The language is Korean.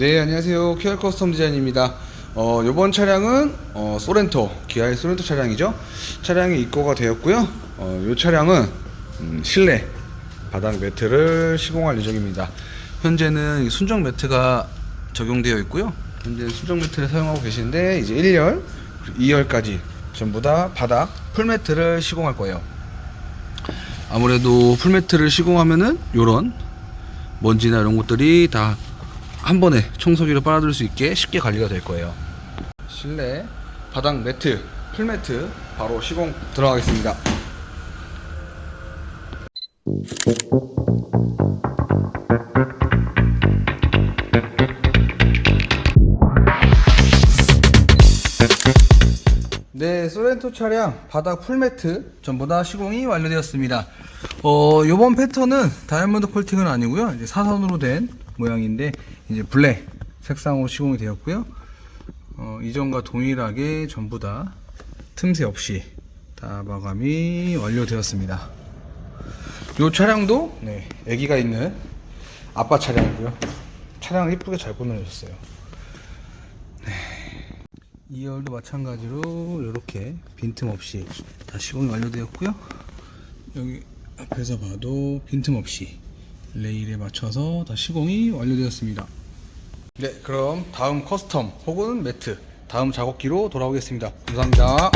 네, 안녕하세요. QR 커스텀 디자인입니다. 어, 이번 차량은 어, 소렌토, 기아의 소렌토 차량이죠. 차량이 입고가 되었고요. 어, 이 차량은 음, 실내 바닥 매트를 시공할 예정입니다. 현재는 이 순정 매트가 적용되어 있고요. 현재 순정 매트를 사용하고 계신데 이제 1열, 2열까지 전부 다 바닥 풀 매트를 시공할 거예요. 아무래도 풀 매트를 시공하면은 요런 먼지나 이런 것들이 다 한 번에 청소기로 빨아들일 수 있게 쉽게 관리가 될 거예요. 실내 바닥 매트, 풀 매트 바로 시공 들어가겠습니다. 네, 소렌토 차량 바닥 풀매트 전부 다 시공이 완료되었습니다. 어, 요번 패턴은 다이아몬드 콜팅은 아니고요. 이제 사선으로 된 모양인데 이제 블랙 색상으로 시공이 되었고요. 어, 이전과 동일하게 전부 다 틈새 없이 다 마감이 완료되었습니다. 요 차량도 네, 애기가 있는 아빠 차량이고요. 차량을 이쁘게 잘 꾸며주셨어요. 2열도 마찬가지로 이렇게 빈틈없이 다 시공이 완료되었고요. 여기 앞에서 봐도 빈틈없이 레일에 맞춰서 다 시공이 완료되었습니다. 네, 그럼 다음 커스텀 혹은 매트 다음 작업기로 돌아오겠습니다. 감사합니다.